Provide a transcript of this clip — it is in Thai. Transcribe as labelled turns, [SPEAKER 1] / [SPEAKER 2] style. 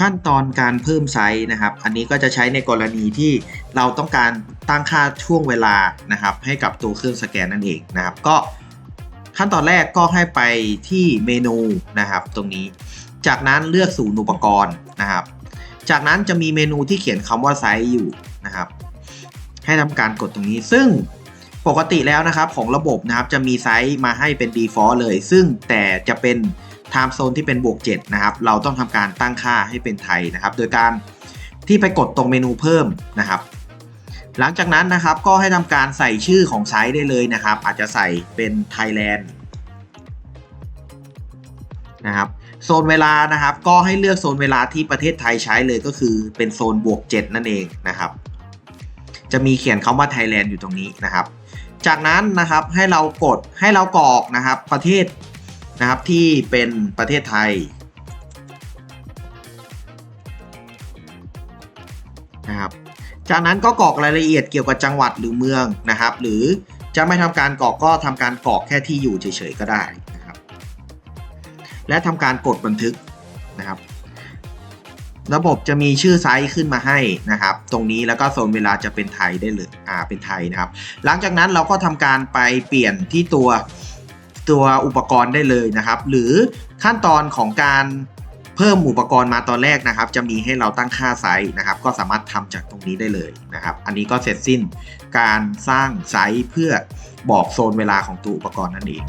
[SPEAKER 1] ขั้นตอนการเพิ่มไซส์นะครับ อันนี้ก็จะใช้ในกรณีที่เราต้องการตั้งค่าช่วงเวลานะครับ ให้กับตัวเครื่องสแกนนั่นเองนะครับ ก็ขั้นตอนแรกก็ให้ไปที่เมนูนะครับ ตรงนี้ จากนั้นเลือกศูนย์อุปกรณ์นะครับ จากนั้นจะมีเมนูที่เขียนคำว่าไซส์อยู่นะครับ ให้ทำการกดตรงนี้ ซึ่งปกติแล้วนะครับของระบบนะครับจะมีไซส์มาให้เป็น default เลย ซึ่งแต่จะเป็น time zone ที่เป็นบวก7นะครับเราต้องทำการตั้งค่าให้เป็นไทยนะครับ โดยการที่ไปกดตรงเมนูเพิ่มนะครับ หลังจากนั้นนะครับก็ให้ทำการใส่ชื่อของไซต์ได้เลยนะครับ อาจจะใส่เป็น Thailand นะครับโซนเวลานะครับ ก็ให้เลือกโซนเวลาที่ประเทศไทยใช้เลยก็คือเป็นโซนบวก 7 นั่นเองนะครับ จะมีเขียนคำว่า Thailand อยู่ตรงนี้นะครับ จากนั้นนะครับให้เรากดให้เรากรอกนะครับ ประเทศ นะครับที่เป็นประเทศไทยนะครับจากนั้นก็กรอกรายละเอียดเกี่ยวกับจังหวัดหรือเมืองนะครับ หรือจะไม่ทำการกรอกก็ทำการกรอกแค่ที่อยู่เฉยๆก็ได้นะครับ และทำการกดบันทึกนะครับ ระบบจะมีชื่อไซต์ขึ้นมาให้นะครับ ตรงนี้แล้วก็โซนเวลาจะเป็นไทยได้เลยอ่าเป็นไทยนะครับ หลังจากนั้นเราก็ทำการไปเปลี่ยนที่ตัว ตัวอุปกรณ์ได้เลยนะครับ หรือขั้นตอนของการเพิ่มอุปกรณ์มาตอนแรกนะครับ จะมีให้เราตั้งค่าไซส์นะครับ ก็สามารถทำจากตรงนี้ได้เลยนะครับ อันนี้ก็เสร็จสิ้นการสร้างไซส์เพื่อบอกโซนเวลาของตัวอุปกรณ์นั่นเอง